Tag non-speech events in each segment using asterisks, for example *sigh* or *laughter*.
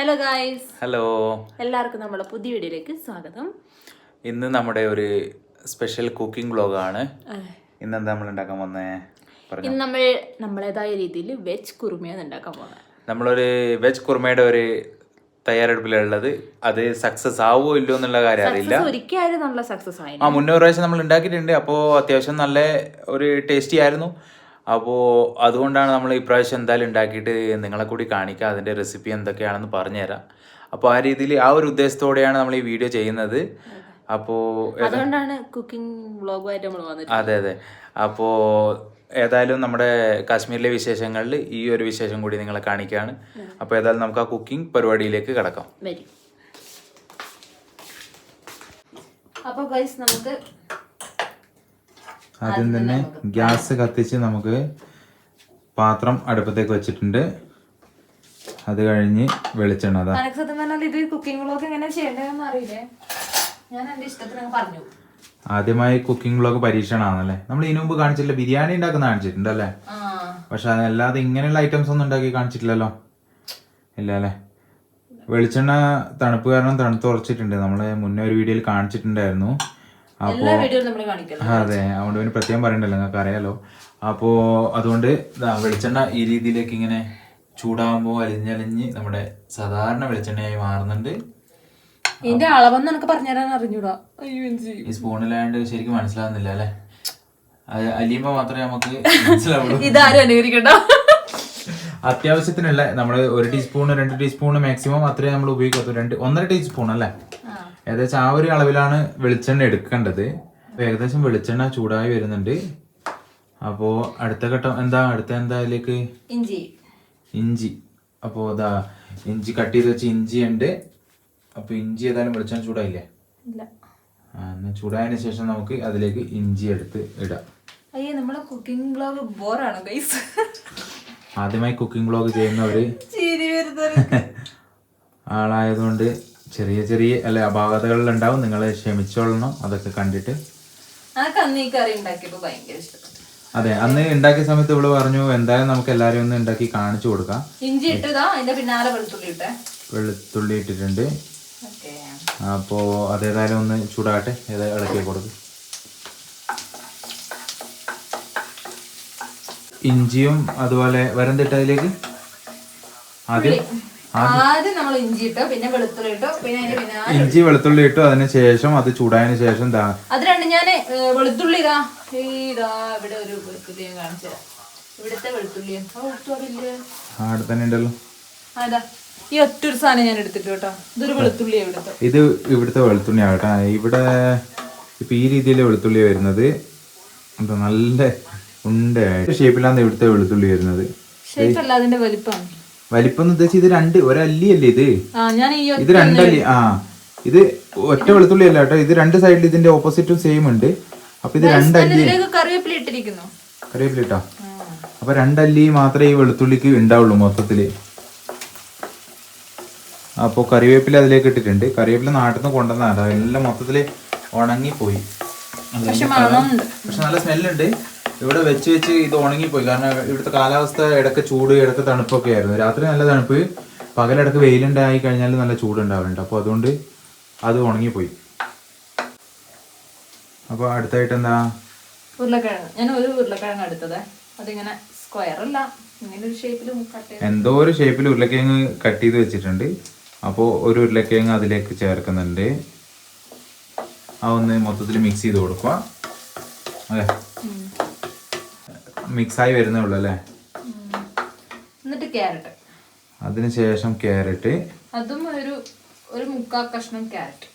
Hello guys hello എല്ലാവർക്കും നമ്മുടെ പുതിയ വീഡിയോയിലേക്ക് സ്വാഗതം. ഇന്ന് നമ്മുടെ ഒരു സ്പെഷ്യൽ കുക്കിംഗ് ബ്ലോഗാണ് ഇന്ന് എന്താ നമ്മൾ ഉണ്ടാക്കാൻ വന്നേ ഇന്ന് നമ്മൾ നമ്മളേതായ രീതിയിൽ വെജ് കുറുമയാണ് ഉണ്ടാക്കാൻ പോകുന്നത് നമ്മളൊരു വെജ് കുറുമയുടെ ഒരു തയ്യാറെടുപ്പിലുള്ളത് അത് സക്സസ് ആവുമോ ഇല്ലോ എന്നുള്ള കാര്യം അറിയില്ല. ഒരിക്കലും നല്ല സക്സസ് ആയി ആ മുന്നേ ഒരു പ്രാവശ്യം നമ്മൾ ഉണ്ടാക്കിയിട്ടുണ്ട്. അപ്പോൾ അത്യാവശ്യം നല്ല ഒരു ടേസ്റ്റി ആയിരുന്നു. അപ്പോൾ അതുകൊണ്ടാണ് നമ്മൾ ഇപ്രാവശ്യം എന്തായാലും ഉണ്ടാക്കിയിട്ട് നിങ്ങളെ കൂടി കാണിക്കുക അതിന്റെ റെസിപ്പി എന്തൊക്കെയാണെന്ന് പറഞ്ഞുതരാം. അപ്പോൾ ആ രീതിയിൽ ആ ഒരു ഉദ്ദേശത്തോടെയാണ് നമ്മൾ ഈ വീഡിയോ ചെയ്യുന്നത്. അപ്പോൾ അതുകൊണ്ടാണ് കുക്കിംഗ് വ്ളോഗുമായിട്ട് നമ്മൾ അതെ അതെ. അപ്പോൾ ഏതായാലും നമ്മുടെ കാശ്മീരിലെ വിശേഷങ്ങളിൽ ഈ ഒരു വിശേഷം കൂടി നിങ്ങളെ കാണിക്കുകയാണ്. അപ്പോൾ ഏതായാലും നമുക്ക് ആ കുക്കിംഗ് പരിപാടിയിലേക്ക് കിടക്കാം. അപ്പോൾ ഗൈസ് നമുക്ക് ആദ്യം തന്നെ ഗ്യാസ് കത്തിച്ച് നമുക്ക് പാത്രം അടുപ്പത്തേക്ക് വെച്ചിട്ടുണ്ട്. അത് കഴിഞ്ഞ് വെളിച്ചെണ്ണ അതാ. സത്യം പറഞ്ഞാൽ ഇത് കുക്കിംഗ് വ്ളോഗ് എങ്ങനെ ചെയ്യേണ്ടതെന്ന് അറിയില്ലേ? ഞാൻ എന്റെ ഇഷ്ടത്തിന് പറഞ്ഞു. ആദ്യമായി കുക്കിംഗ് വ്ളോഗ് പരീക്ഷണമാണല്ലേ നമ്മൾ ഇതിനു മുമ്പ് കാണിച്ചില്ല ബിരിയാണി ഉണ്ടാക്കുന്ന കാണിച്ചിട്ടുണ്ട് അല്ലേ പക്ഷെ അതല്ലാതെ ഇങ്ങനെയുള്ള ഐറ്റംസ് ഒന്നും ഉണ്ടാക്കി കാണിച്ചിട്ടില്ലല്ലോ? ഇല്ല അല്ലേ? വെളിച്ചെണ്ണ തണുപ്പ് കാരണം തണുത്ത് ഉറച്ചിട്ടുണ്ട്. നമ്മൾ മുന്നേ ഒരു വീഡിയോയിൽ കാണിച്ചിട്ടുണ്ടായിരുന്നു. അപ്പോൾ കാണിക്കല്ലോ. അതെ. അതുകൊണ്ട് പിന്നെ പ്രത്യേകം പറയണ്ടല്ലോ നിങ്ങൾക്ക് അറിയാലോ അപ്പോ അതുകൊണ്ട് വെളിച്ചെണ്ണ ഈ രീതിയിലേക്ക് ഇങ്ങനെ ചൂടാകുമ്പോൾ അലിഞ്ഞലിഞ്ഞ് നമ്മുടെ സാധാരണ വെളിച്ചെണ്ണയായി മാറുന്നുണ്ട്. ഇതിന്റെ അളവെന്ന് എനിക്ക് പറഞ്ഞുതരാൻ അറിഞ്ഞൂടാ. ഈ സ്പൂണിലായത് ശരിക്കും മനസ്സിലാവുന്നില്ല അല്ലെ? അത് അലിയുമ്പോൾ മാത്രമേ നമുക്ക് മനസ്സിലാവുള്ളൂ. *laughs* ഇതാരും അനുകരിക്കട്ടോ അത്യാവശ്യത്തിനുള്ള നമ്മൾ ഒരു ടീസ്പൂൺ രണ്ട് ടീസ്പൂൺ മാക്സിമം അത്രേ നമ്മൾ ഉപയോഗിക്കത്തു രണ്ട് ഒന്നര ടീസ്പൂൺ അല്ലേ? ഏകദേശം ആ ഒരു അളവിലാണ് വെളിച്ചെണ്ണ എടുക്കേണ്ടത്. അപ്പൊ ഏകദേശം വെളിച്ചെണ്ണ ചൂടായി വരുന്നുണ്ട്. അപ്പോ അടുത്ത ഘട്ടം എന്താ? അടുത്ത എന്താ അതിലേക്ക്? ഇഞ്ചി. ഇഞ്ചി. അപ്പോ അതാ ഇഞ്ചി കട്ട് ചെയ്ത് വെച്ച് ഇഞ്ചി ഉണ്ട് അപ്പൊ ഇഞ്ചി ഏതായാലും വെളിച്ചെണ്ണ ചൂടായില്ലേ? എന്നാ ചൂടായതിനു ശേഷം നമുക്ക് അതിലേക്ക് ഇഞ്ചി എടുത്ത് ഇടാം. അയ്യേ നമ്മളെ കുക്കിംഗ് ബ്ലോഗ് ബോറാണ് ഗൈസ് ആദ്യമായി കുക്കിംഗ് ബ്ലോഗ് ചെയ്യുന്നവര് *laughs* ആളായതുകൊണ്ട് ചെറിയ ചെറിയ അല്ല അപാകതകളിൽ ഉണ്ടാവും. നിങ്ങൾ ക്ഷമിച്ചോളണം. അതൊക്കെ കണ്ടിട്ട്. അതെ അന്ന് ഉണ്ടാക്കിയ സമയത്ത് ഇവൾ പറഞ്ഞു എന്തായാലും നമുക്ക് എല്ലാരും ഒന്ന് ഉണ്ടാക്കി കാണിച്ചു കൊടുക്കാം. ഇഞ്ചി ഇട്ടതാ? അതിന്റെ പിന്നാലെ വെളുത്തുള്ളി ഇട്ടേ? വെളുത്തുള്ളി ഇട്ടിട്ടുണ്ട്. അപ്പോ അതേതായാലും ഒന്ന് ചൂടാകട്ടെ. ഏതായാലും ഇളക്കി കൊടുക്കും. ഇഞ്ചിയും അതുപോലെ വരന്തിട്ടതിലേക്ക്? ആദ്യം? ആദ്യം നമ്മൾ ഇഞ്ചി ഇട്ടു പിന്നെ വെളുത്തുള്ളി ഇട്ടു പിന്നെ ഇഞ്ചി വെളുത്തുള്ളി ഇട്ടു അതിന് ശേഷം അത് ചൂടായതിനു ശേഷം ദാ അത് രണ്ട് ഞാൻ വെളുത്തുള്ളി ഇതാ ഇതാ ഇവിടെ ഒരു വെളുത്തുള്ളി ഞാൻ കാണിച്ചു തരാം. ഇവിടുത്തെ വെളുത്തുള്ളി. അതാ ഈ ഒറ്റൊരു സാധനം ഞാൻ എടുത്തിട്ട് കേട്ടോ. ഇതൊരു വെളുത്തുള്ളി ഇവിടുത്തെ. ഇത് ഇവിടുത്തെ വെളുത്തുള്ളി ആകട്ടെ ഇവിടെ ഇപ്പൊ ഈ രീതിയിൽ വെളുത്തുള്ളി വരുന്നത് എന്താ നല്ല ഉണ്ടയായിട്ട്. ഷേപ്പിലാണ് ഇവിടുത്തെ വെളുത്തുള്ളി വരുന്നത്. ഷേപ്പല്ല അതിന്റെ വലിപ്പം വലിപ്പം എന്ന് ഉദ്ദേശിച്ചത് ഇത്? രണ്ട് ഒരല്ലി അല്ലേ ഇത് ഇത് രണ്ടല്ലി ആ. ഇത് ഒറ്റ വെളുത്തുള്ളി അല്ല കേട്ടോ. ഇത് രണ്ട് സൈഡിൽ ഇതിന്റെ ഓപ്പോസിറ്റും സെയിം ഉണ്ട്. അപ്പൊ ഇത് രണ്ടല്ലി. കറിവേപ്പില ഇട്ടിരിക്കുന്നു. കറിവേപ്പില ഇട്ടോ? അപ്പൊ രണ്ടല്ലി മാത്രമേ ഈ വെളുത്തുള്ളിക്ക് ഉണ്ടാവുള്ളൂ മൊത്തത്തിൽ. അപ്പോൾ കറിവേപ്പില അതിലേക്ക് ഇട്ടിട്ടുണ്ട്. കറിവേപ്പില നാട്ടിൽ നിന്ന് കൊണ്ടുവന്നതാണ് എല്ലാം ഉണങ്ങിപ്പോയി. പക്ഷെ മണമുണ്ട്. പക്ഷെ നല്ല സ്മെല്ലുണ്ട് ഇവിടെ വെച്ച് വെച്ച് ഇത് ഉണങ്ങിപ്പോയി. കാരണം ഇവിടുത്തെ കാലാവസ്ഥ ഇടയ്ക്ക് ചൂട് ഇടയ്ക്ക് തണുപ്പൊക്കെ ആയിരുന്നു. രാത്രി നല്ല തണുപ്പ് പകലിടക്ക് വെയിലുണ്ടായി കഴിഞ്ഞാൽ നല്ല ചൂട് ചൂടുണ്ടാവുന്നുണ്ട് അപ്പോൾ അതുകൊണ്ട് അത് ഉണങ്ങിപ്പോയി. അപ്പോൾ അടുത്തായിട്ട് എന്താ? ഉരുളക്കിഴങ്ങ്. ഞാൻ ഒരു ഉരുളക്കിഴങ്ങ് എടുത്തത്. അതിങ്ങനെ സ്ക്വയർ അല്ല. ഇങ്ങനെ ഒരു ഷേപ്പിൽ എന്തോ ഒരു ഷേപ്പിൽ ഉരുളക്കിഴങ്ങ് കട്ട് ചെയ്ത് വെച്ചിട്ടുണ്ട്. അപ്പോൾ ഒരു ഉരുളക്കിഴങ്ങ് അതിലേക്ക് ചേർക്കുന്നുണ്ട്. ആ ഒന്ന് മൊത്തത്തിൽ മിക്സ് ചെയ്ത് കൊടുക്കുക. അതെ. മിക്സായി വരുന്നേ ഉള്ളൂ അല്ലേ? എന്നിട്ട് ക്യാരറ്റ്. അതിനുശേഷം ക്യാരറ്റ്. അതും ഒരു ഒരു മുക്കാ കഷ്ണം ക്യാരറ്റ്.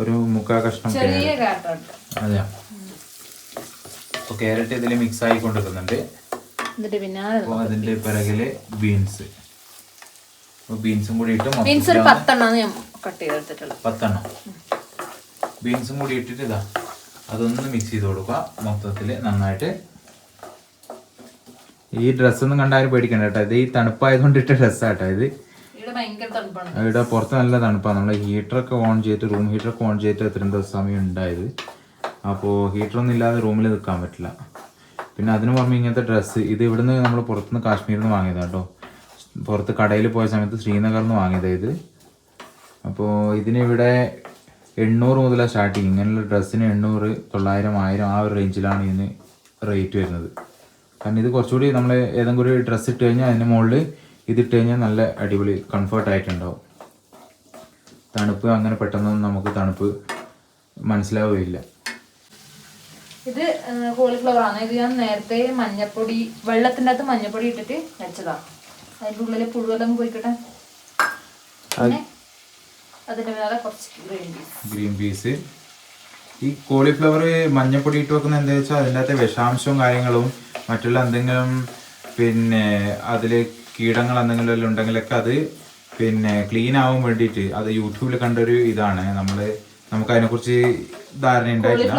ഒരു മുക്കാ കഷ്ണം ചെറിയ അതെ അപ്പോൾ ക്യാരറ്റ് ഇതിൽ മിക്സ് ആയി ആയിക്കൊണ്ടിരിക്കുന്നുണ്ട് എന്നിട്ട് അപ്പോൾ അതിന്റെ പിറകിൽ ബീൻസ്. അപ്പോൾ ബീൻസും കൂടി ഇട്ട് ബീൻസ് ഒരു പത്തെണ്ണം ഞാൻ കട്ട് ചെയ്തെടുത്തിട്ടുള്ളത് പത്തെണ്ണം. ബീൻസും കൂടി ഇട്ടിട്ട് ഇതാ അതൊന്ന് മിക്സ് ചെയ്ത് കൊടുക്കുക. മൊത്തത്തിൽ നന്നായിട്ട് ഈ ഡ്രസ്സൊന്നും കണ്ടാലും പേടിക്കണ്ട കേട്ടോ. ഇത് ഈ തണുപ്പായതുകൊണ്ട് ഇട്ട ഡ്രസ്സാട്ടോ ഇത്. ഇവിടെ പുറത്ത് നല്ല തണുപ്പാണ് നമ്മൾ ഹീറ്ററൊക്കെ ഓൺ ചെയ്തിട്ട് റൂം ഹീറ്ററൊക്കെ ഓൺ ചെയ്തിട്ട് ഇത്രയും ദിവസം സമയം ഉണ്ടായത്. അപ്പോൾ ഹീറ്ററൊന്നും ഇല്ലാതെ റൂമിൽ നിൽക്കാൻ പറ്റില്ല. പിന്നെ അതിന് പുറമെ ഇങ്ങനത്തെ ഡ്രസ്സ് ഇത് ഇവിടുന്ന് നമ്മൾ പുറത്തുനിന്ന് കാശ്മീരിൽ നിന്ന് വാങ്ങിയതാണ് കേട്ടോ. പുറത്ത് കടയിൽ പോയ സമയത്ത് ശ്രീനഗറിൽ നിന്ന് വാങ്ങിയതാ ഇത്. അപ്പോൾ ഇതിനിവിടെ എണ്ണൂറ് മുതലാണ് സ്റ്റാർട്ടിങ്. ഇങ്ങനെയുള്ള ഡ്രസ്സിന് എണ്ണൂറ് തൊള്ളായിരം ആയിരം ആ ഒരു റേഞ്ചിലാണ് ഇതിന് റേറ്റ് വരുന്നത്. കാരണം ഇത് കുറച്ചുകൂടി നമ്മൾ ഏതെങ്കിലും ഒരു ഡ്രസ്സ് ഇട്ട് കഴിഞ്ഞാൽ അതിന്റെ മുകളിൽ ഇതിട്ട് കഴിഞ്ഞാൽ നല്ല അടിപൊളി കംഫർട്ട് ആയിട്ടുണ്ടാവും. തണുപ്പ് അങ്ങനെ പെട്ടെന്നൊന്നും നമുക്ക് തണുപ്പ് മനസ്സിലാവുകയില്ല. ഇത് കോളിഫ്ലവർ ആണ്. ഇത് ഞാൻ നേരത്തെ മഞ്ഞപ്പൊടി വെള്ളത്തിന്റെ അകത്ത് മഞ്ഞപ്പൊടി ഇട്ടിട്ട് വെച്ചതാണ് അതിന്റെ ഉള്ളിൽ പുഴുവെല്ലാം പോയിക്കട്ടെ. അതിന്റെ മേലെ കുറച്ച് ഗ്രീൻ പീസ് ഗ്രീൻ പീസ് ഈ കോളിഫ്ലവർ മഞ്ഞപ്പൊടി ഇട്ട് വെക്കുന്ന എന്താ വെച്ചാൽ അതിന്റെ അകത്തെ വിഷാംശവും കാര്യങ്ങളും മറ്റുള്ള എന്തെങ്കിലും പിന്നെ അതിൽ കീടങ്ങൾ എന്തെങ്കിലും എല്ലാം ഉണ്ടെങ്കിലൊക്കെ അത് പിന്നെ ക്ലീൻ ആവാൻ വേണ്ടിയിട്ട് അത് യൂട്യൂബിൽ കണ്ടൊരു ഇതാണ്. നമ്മൾ നമുക്ക് അതിനെക്കുറിച്ച് ധാരണ ഉണ്ടായിട്ടില്ല.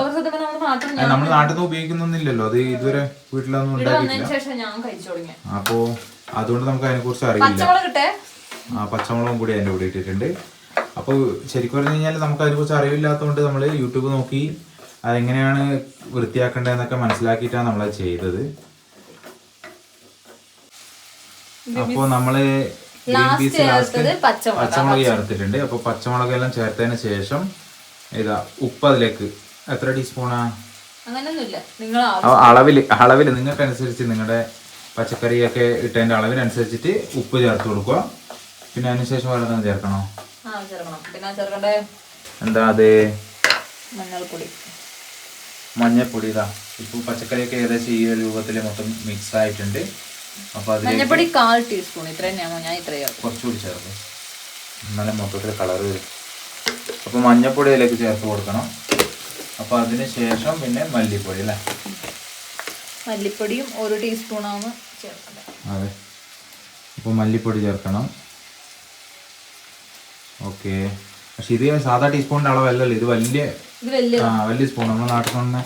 നമ്മൾ നാട്ടിൽ നിന്ന് ഉപയോഗിക്കുന്നൊന്നുമില്ലല്ലോ. അത് ഇതുവരെ വീട്ടിലൊന്നും ഉണ്ടാക്കിയിട്ടില്ല. അപ്പോൾ അതുകൊണ്ട് നമുക്ക് അതിനെക്കുറിച്ച് അറിയില്ല. ആ പച്ചമുളകും കൂടി അതിന്റെ കൂടെ ഇട്ടിട്ടുണ്ട്. അപ്പോൾ ശരിക്കും പറഞ്ഞു കഴിഞ്ഞാൽ നമുക്ക് അതിനെക്കുറിച്ച് അറിവില്ലാത്തതുകൊണ്ട് നമ്മൾ യൂട്യൂബ് നോക്കി അതെങ്ങനെയാണ് വൃത്തിയാക്കേണ്ടതെന്നൊക്കെ മനസ്സിലാക്കിയിട്ടാണ് നമ്മളത് ചെയ്തത്. അപ്പോൾ നമ്മൾ പച്ചമുളക്. ചേർത്തിട്ടുണ്ട്. അപ്പോൾ പച്ചമുളക് എല്ലാം ചേർത്തതിന് ശേഷം ഇതാ ഉപ്പ് അതിലേക്ക്. എത്ര ടീസ്പൂണാ? അളവിൽ അളവിൽ നിങ്ങൾക്ക് അനുസരിച്ച് നിങ്ങളുടെ പച്ചക്കറിയൊക്കെ ഇട്ടതിന്റെ അളവിനനുസരിച്ചിട്ട് ഉപ്പ് ചേർത്ത് കൊടുക്കുക. പിന്നെ അതിനുശേഷം വേറെ ചേർക്കണോ? ആ ചേർക്കണം പിന്നെ ചേർക്കണ്ടേ എന്താ അത്? മഞ്ഞൾപ്പൊടി. മഞ്ഞൾപ്പൊടി ഇതാ. ഇപ്പോൾ പച്ചക്കറിയൊക്കെ ഏകദേശം ഈ ഒരു രൂപത്തിൽ മൊത്തം മിക്സ് ആയിട്ടുണ്ട്. അപ്പോൾ അതിൽ മഞ്ഞൾപ്പൊടി കാൽ ടീസ്പൂൺ ഇത്ര തന്നെയാണോ ഞാൻ ഇത്രയോ കുറച്ചുകൂടി ചേർക്കും. എന്നാലും മൊത്തത്തിൽ കളർ വരും. അപ്പോൾ മഞ്ഞൾപ്പൊടി അതിലേക്ക് ചേർത്ത് കൊടുക്കണം. അപ്പോൾ അതിന് ശേഷം പിന്നെ മല്ലിപ്പൊടി അല്ലേ? മല്ലിപ്പൊടിയും ഒരു ടീസ്പൂണാണ് ചേർക്കേണ്ടത്. അതെ. അപ്പോൾ മല്ലിപ്പൊടി ചേർക്കണം. ഓക്കെ. പക്ഷെ ഇത് സാധാ ടീസ്പൂണിന്റെ അളവല്ലല്ലോ. ഇത് വലിയ ആ വലിയ സ്പൂൺ. നമ്മുടെ നാട്ടിൽ നിന്ന്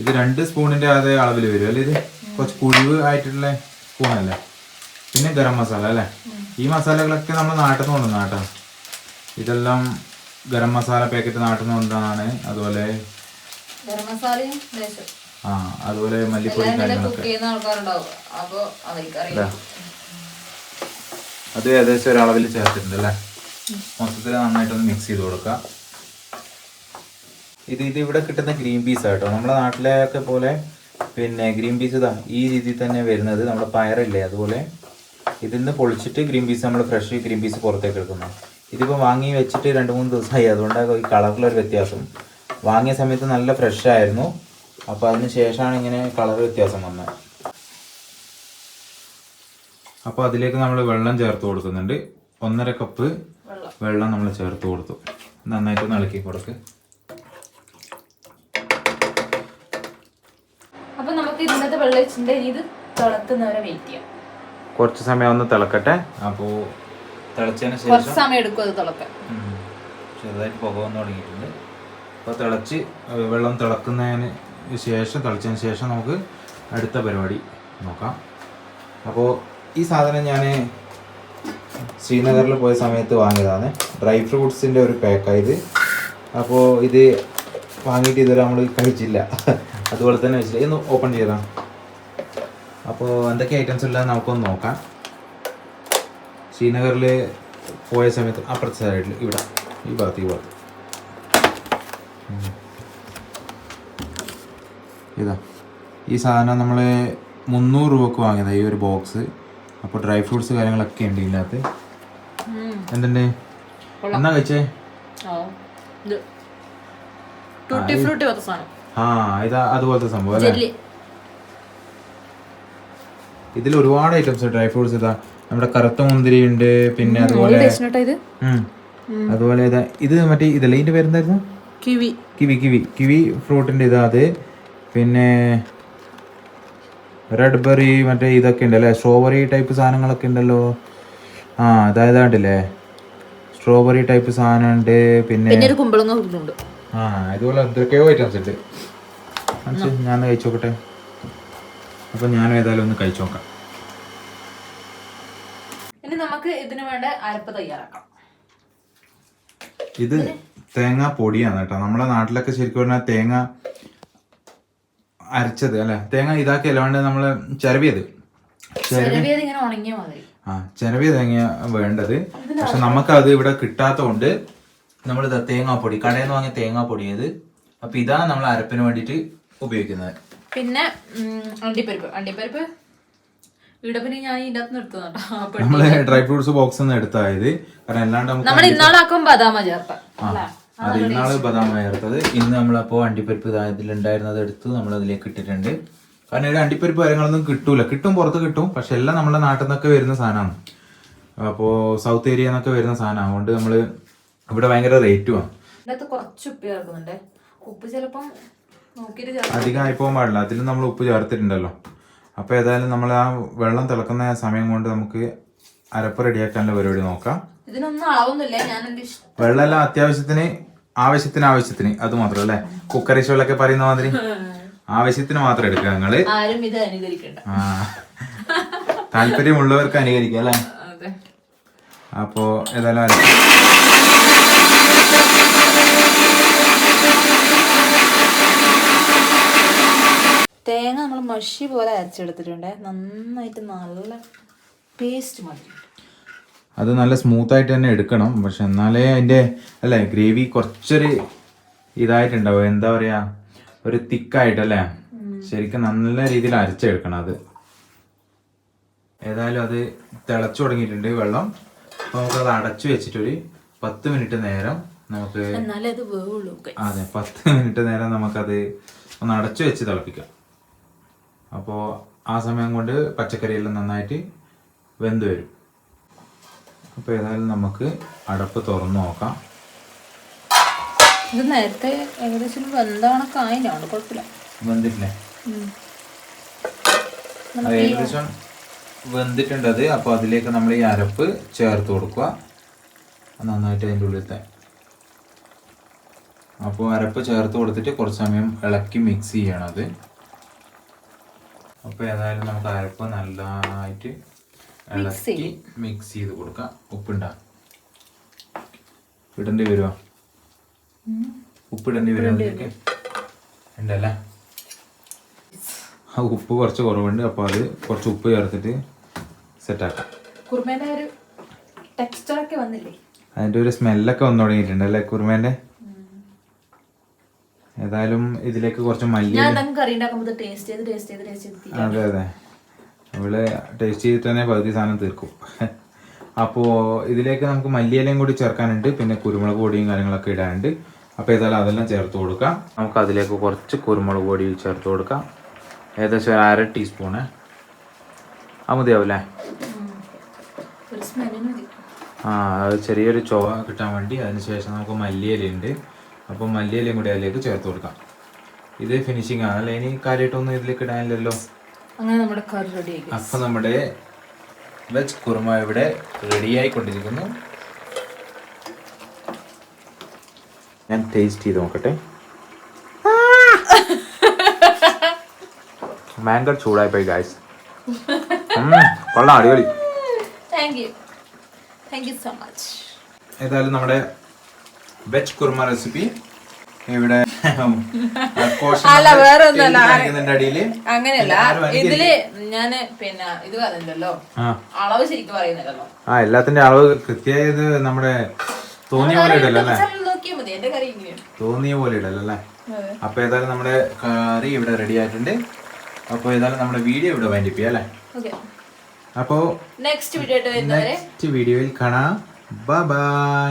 ഇത് രണ്ട് സ്പൂണിന്റെ അതേ അളവിൽ വരും അല്ലേ ഇത്? കുറച്ച് കുഴിവ് ആയിട്ടുള്ള സ്പൂണല്ലേ? പിന്നെ ഗരം മസാല അല്ലേ? ഈ മസാലകളൊക്കെ നമ്മൾ നാട്ടിൽ നിന്ന് കൊണ്ടുവന്ന കേട്ടോ. ഇതെല്ലാം ഗരം മസാല പാക്കറ്റ് നാട്ടിൽ നിന്ന് കൊണ്ടുവന്നാണ്. അതുപോലെ ആ അതുപോലെ മല്ലിപ്പൊടി കാര്യങ്ങളൊക്കെ. അത്. ഏകദേശം ഒരളവിൽ ചേർത്തിട്ടുണ്ട് അല്ലേ? മൊത്തത്തിൽ നന്നായിട്ടൊന്ന് മിക്സ് ചെയ്ത് കൊടുക്കുക ഇത് ഇത് ഇവിടെ കിട്ടുന്ന ഗ്രീൻ പീസ് കേട്ടോ നമ്മുടെ നാട്ടിലൊക്കെ പോലെ പിന്നെ ഗ്രീൻ പീസ് ഇതാ ഈ രീതിയിൽ തന്നെ വരുന്നത് നമ്മുടെ പയറില്ലേ അതുപോലെ. ഇതിൽ നിന്ന് പൊളിച്ചിട്ട് ഗ്രീൻ പീസ് നമ്മൾ ഫ്രഷ് ഗ്രീൻ പീസ് പുറത്തേക്ക് എടുക്കുന്നു. ഇതിപ്പോൾ വാങ്ങി വെച്ചിട്ട് രണ്ട് മൂന്ന് ദിവസമായി. അതുകൊണ്ടാണ് ഈ കളറിലൊരു വ്യത്യാസം. വാങ്ങിയ സമയത്ത് നല്ല ഫ്രഷ് ആയിരുന്നു. അപ്പോൾ അതിന് ശേഷമാണ് ഇങ്ങനെ കളർ വ്യത്യാസം വന്നത്. അപ്പോൾ അതിലേക്ക് നമ്മൾ വെള്ളം ചേർത്ത് കൊടുക്കുന്നുണ്ട്. ഒന്നര കപ്പ് വെള്ളം നമ്മൾ ചേർത്ത് കൊടുത്തു. നന്നായിട്ട് ഇളക്കി കൊടുക്ക്. അപ്പോൾ നമുക്ക് ഇന്നത്തെ വെള്ളം വെച്ചിട്ടുണ്ടെങ്കിൽ ഇത് തിളക്കുന്നവരെ വെയിറ്റ് ചെയ്യാം. കുറച്ച് സമയം ഒന്ന് തിളക്കട്ടെ. അപ്പോൾ തിളച്ചതിന് ശേഷം കുറച്ച് സമയം എടുക്കും അത് തിളക്കാൻ. ചെറുതായിട്ട് പുക വന്ന് തുടങ്ങിയിട്ടുണ്ട്. അപ്പോൾ തിളച്ച് വെള്ളം തിളക്കുന്നതിന് ശേഷം തിളച്ചതിന് ശേഷം നമുക്ക് അടുത്ത പരിപാടി നോക്കാം. അപ്പോൾ ഈ സാധനം ഞാൻ ശ്രീനഗറിൽ പോയ സമയത്ത് വാങ്ങിയതാണ്. ഡ്രൈ ഫ്രൂട്ട്സിന്റെ ഒരു പാക്കായത് അപ്പോൾ ഇത് വാങ്ങിയിട്ട് ഇതുവരെ നമ്മൾ കഴിച്ചില്ല. അതുപോലെ തന്നെ വെച്ചില്ല. ഇന്ന് ഓപ്പൺ ചെയ്താൽ അപ്പോൾ എന്തൊക്കെ ഐറ്റംസ് ഉള്ളത് നമുക്കൊന്ന് നോക്കാം. ശ്രീനഗറിൽ പോയ സമയത്ത് അപ്പുറത്തെ സൈഡിൽ ഇവിടെ ഈ ഭാഗത്ത് ഈ ഭാഗത്ത്. ഇതാ. ഈ സാധനം നമ്മൾ മുന്നൂറ് രൂപക്ക് വാങ്ങിയതാണ് ഈ ഒരു ബോക്സ് അപ്പോൾ ഡ്രൈ ഫ്രൂട്ട്സ് കാര്യങ്ങളൊക്കെ ഉണ്ട് ഇതിനകത്ത്. എന്തുണ്ട്? എന്നാ കഴിച്ചേ? ആ ഇതാ അതുപോലത്തെ സംഭവം അല്ലേ? ഇതിൽ ഒരുപാട് ഐറ്റംസ് ഡ്രൈ ഫ്രൂട്ട്സ് ഇതാ. നമ്മുടെ കറുത്ത മുന്തിരി ഉണ്ട് പിന്നെ അതുപോലെ. അതുപോലെ ഇതാ ഇത് മറ്റേ ഇതല്ലേ ഇതിന്റെ പേരെന്തായിരുന്നു? കിവി. Kiwi kiwi. കിവി ഫ്രൂട്ടിന്റെ ഇതാ അത്. പിന്നെ റെഡ് ബെറി മറ്റേ ഇതൊക്കെ ഉണ്ടല്ലേ? സ്ട്രോബെറി ടൈപ്പ് സാധനങ്ങളൊക്കെ ഉണ്ടല്ലോ. ആ അതായത് കണ്ടില്ലേ? സ്ട്രോബെറി ടൈപ്പ് സാധനം ഉണ്ട് പിന്നെ ആ ഇതുപോലെ എന്തൊക്കെയോ ഐറ്റംസ് ഉണ്ട്. ഞാൻ കഴിച്ചു നോക്കട്ടെ. അപ്പം ഞാനും ഏതായാലും ഒന്ന് കഴിച്ചു നോക്കാം. ഇനി നമുക്ക് ഇതിന് വേണ്ട അരപ്പ് തയ്യാറാക്കാം. ഇത് തേങ്ങാ പൊടിയാണ് കേട്ടോ. നമ്മുടെ നാട്ടിലൊക്കെ ശരിക്കും പറഞ്ഞാൽ തേങ്ങ അരച്ചത് അല്ലെ? തേങ്ങ ഇതാക്കി അല്ലാണ്ട് നമ്മൾ ചിരവിയത്. ആ ചെനവിയ തേങ്ങ വേണ്ടത്. പക്ഷെ നമുക്ക് അത് ഇവിടെ കിട്ടാത്തതുകൊണ്ട് നമ്മൾ തേങ്ങാപ്പൊടി കടയിൽ നിന്ന് വാങ്ങിയ തേങ്ങാപ്പൊടി ഇത് അപ്പൊ ഇതാണ് നമ്മൾ അരപ്പിന് വേണ്ടിയിട്ട് ഉപയോഗിക്കുന്നത്. പിന്നെ അണ്ടിപ്പരിപ്പ്. അണ്ടിപ്പരിപ്പ് ഇവിടെ പിന്നെ ഞാൻ നിർത്തുന്നുണ്ടോ നമ്മൾ ഡ്രൈ ഫ്രൂട്ട്സ് ബോക്സ് എടുത്തായത് കാരണം അല്ലാണ്ട് നമുക്ക് നമ്മൾ ഇന്നാളാക്കും ബദാമ ചേർത്ത അത് ഇന്നാൾ ബദാം ചേർത്തത്. ഇന്ന് നമ്മളപ്പോ അണ്ടിപ്പരിപ്പ് ഇതാ ഇതിലുണ്ടായിരുന്നത് എടുത്ത് നമ്മൾ അതിലേക്ക് ഇട്ടിട്ടുണ്ട്. കാരണം ഇവിടെ അണ്ടിപ്പരിപ്പ് കാര്യങ്ങളൊന്നും കിട്ടൂല. കിട്ടും പുറത്ത് കിട്ടും. പക്ഷെ എല്ലാം നമ്മുടെ നാട്ടിൽ നിന്നൊക്കെ വരുന്ന സാധനമാണ്. അപ്പോൾ സൗത്ത് ഏരിയ നിന്നൊക്കെ വരുന്ന സാധനമാണ്. അതുകൊണ്ട് നമ്മൾ ഇവിടെ ഭയങ്കര റേറ്റുമാണ് ഇതിനകത്ത് കുറച്ച് ഉപ്പ് ചേർക്കുന്നുണ്ട്. ഉപ്പ് ചിലപ്പം ആയിപ്പോകാൻ പാടില്ല. അതിലും നമ്മൾ ഉപ്പ് ചേർത്തിട്ടുണ്ടല്ലോ. അപ്പോൾ ഏതായാലും നമ്മൾ ആ വെള്ളം തിളക്കുന്ന സമയം കൊണ്ട് നമുക്ക് അരപ്പ് റെഡിയാക്കാനുള്ള പരിപാടി നോക്കാം. ഇതിനൊന്നും അളവൊന്നുമില്ല. ഞാൻ വെള്ളമെല്ലാം അത്യാവശ്യത്തിന് ആവശ്യത്തിന് ആവശ്യത്തിന്. അത് മാത്രം അല്ലേ കുക്കറി ഷോലൊക്കെ പറയുന്ന മാതിരി. ആവശ്യത്തിന് മാത്രം എടുക്കുക നിങ്ങൾ ആരും ഇത് അനുകരിക്കണ്ട. താല്പര്യമുള്ളവർക്ക് അനുകരിക്കുക അല്ലേ? അപ്പോ ഏതായാലും തേങ്ങ നമ്മൾ മഷി പോലെ അരച്ചെടുത്തിട്ടുണ്ട്. നന്നായിട്ട് നല്ല പേസ്റ്റ് മതി. അത് നല്ല സ്മൂത്ത് ആയിട്ട് തന്നെ എടുക്കണം. പക്ഷെ എന്നാലേ അതിന്റെ അല്ലേ ഗ്രേവി കുറച്ചൊരു ഇതായിട്ടുണ്ടാവും. എന്താ പറയാ ഒരു തിക്കായിട്ടല്ലേ ശരിക്കും നല്ല രീതിയിൽ അരച്ചെടുക്കണം അത്. ഏതായാലും അത് തിളച്ചു തുടങ്ങിയിട്ടുണ്ട് വെള്ളം. അപ്പൊ അത് അടച്ചു വെച്ചിട്ടൊരു പത്ത് മിനിറ്റ് നേരം നമുക്ക് അതെ പത്ത് മിനിറ്റ് നേരം നമുക്കത് ഒന്ന് അടച്ചു വെച്ച് തിളപ്പിക്കാം. അപ്പോൾ ആ സമയം കൊണ്ട് പച്ചക്കറിയെല്ലാം നന്നായിട്ട് വെന്ത് വരും അപ്പോൾ ഏതായാലും നമുക്ക് അടപ്പ് തുറന്നു നോക്കാം. ഇത് നേരത്തെ ഏകദേശം വെന്തണൊക്കെ കുഴപ്പമില്ല. വെന്തിട്ടില്ലേ? ഏകദേശം വെന്തിട്ടുണ്ട് അത്. അപ്പോൾ അതിലേക്ക് നമ്മൾ ഈ അരപ്പ് ചേർത്ത് കൊടുക്കുക. നന്നായിട്ട് അതിന്റെ ഉള്ളിൽ ഉള്ളിലത്തെ. അപ്പോൾ അരപ്പ് ചേർത്ത് കൊടുത്തിട്ട് കുറച്ച് സമയം ഇളക്കി മിക്സ് ചെയ്യണം അത്. അപ്പോൾ ഏതായാലും നമുക്ക് അരപ്പ് നല്ലതായിട്ട് ഇളക്കി മിക്സ് ചെയ്ത് കൊടുക്കാം. ഉപ്പുണ്ടാ. ഇടേണ്ടി വരുമോ ഉപ്പിടേണ്ടി വരുമോ അതിലേക്ക് ഉണ്ടല്ലേ? ആ ഉപ്പ് കുറച്ച് കുറവുണ്ട്. അപ്പോൾ അത് കുറച്ച് ഉപ്പ് ചേർത്തിട്ട് സെറ്റാക്കാം കുറുമേന്റെ ഒരു ടെക്സ്ചർ ഒക്കെ വന്നില്ലേ? അതിന്റെ ഒരു സ്മെല്ലൊക്കെ വന്നു തുടങ്ങിയിട്ടുണ്ട് അല്ലേ കുറുമേന്റെ? ഏതായാലും ഇതിലേക്ക് കുറച്ച് മല്ലി അതെ അതെ. അവൾ ടേസ്റ്റ് ചെയ്തിട്ട് തന്നെ പകുതി സാധനം തീർക്കും. അപ്പോൾ ഇതിലേക്ക് നമുക്ക് മല്ലിയിലയും കൂടി ചേർക്കാനുണ്ട്. പിന്നെ കുരുമുളക് പൊടിയും കാര്യങ്ങളൊക്കെ ഇടാനുണ്ട്. അപ്പോൾ ഏതായാലും അതെല്ലാം ചേർത്ത് കൊടുക്കാം. നമുക്ക് അതിലേക്ക് കുറച്ച് കുരുമുളക് പൊടി ചേർത്ത് കൊടുക്കാം. ഏകദേശം ഒരു അര ടീസ്പൂണ് ആ മതിയാവില്ലേ? ആ അത് ചെറിയൊരു ചൊവ കിട്ടാൻ വേണ്ടി അതിനുശേഷം നമുക്ക് മല്ലിയിലയുണ്ട് അപ്പോൾ മല്ലിയിലയും കൂടി അതിലേക്ക് ചേർത്ത് കൊടുക്കാം. ഇത് ഫിനിഷിംഗ് ആണല്ലേ ഇനി കാര്യമായിട്ടൊന്നും ഇതിലേക്ക് ഇടാനില്ലല്ലോ. അങ്ങനെ നമ്മുടെ കറി റെഡി ആയി അപ്പൊ നമ്മുടെ വെജ് കുറുമ ഇവിടെ റെഡിയായി കൊണ്ടിരിക്കുന്നു ഞാൻ ടേസ്റ്റ് ചെയ്ത് നോക്കട്ടെ. മാംഗർ ചൂടായി പോയി ഗായ്സ് കൊള്ളാം അടിപൊളി. Thank you thank you so much ഏതായാലും നമ്മുടെ വെജ് കുറുമ റെസിപ്പി ഇവിടെ അല്ല, വേറെ അടിയിൽ അങ്ങനെയല്ല. ഇതിൽ ഞാൻ പിന്നെ ഇത് പറഞ്ഞല്ലോ അളവ് ശരിക്കും പറയുന്നില്ലല്ലോ. ആ എല്ലാത്തിന്റെ അളവ് കൃത്യമായത് നമ്മുടെ തോന്നിയ പോലെ ഇടല്ലേ അല്ലേ? മതി. എന്റെ കറി ഇങ്ങനെയാണ്. തോന്നിയ പോലെ ഇടല്ലേ അപ്പൊ ഏതായാലും നമ്മുടെ കറി ഇവിടെ റെഡി ആയിട്ടുണ്ട്. അപ്പൊ ഏതായാലും നമ്മുടെ വീഡിയോ ഇവിടെ വൈൻഡിപ്പ് ചെയ്യാം അല്ലേ? അപ്പോ നെക്സ്റ്റ് വീഡിയോ നെക്സ്റ്റ് വീഡിയോയിൽ കാണാം. ബൈ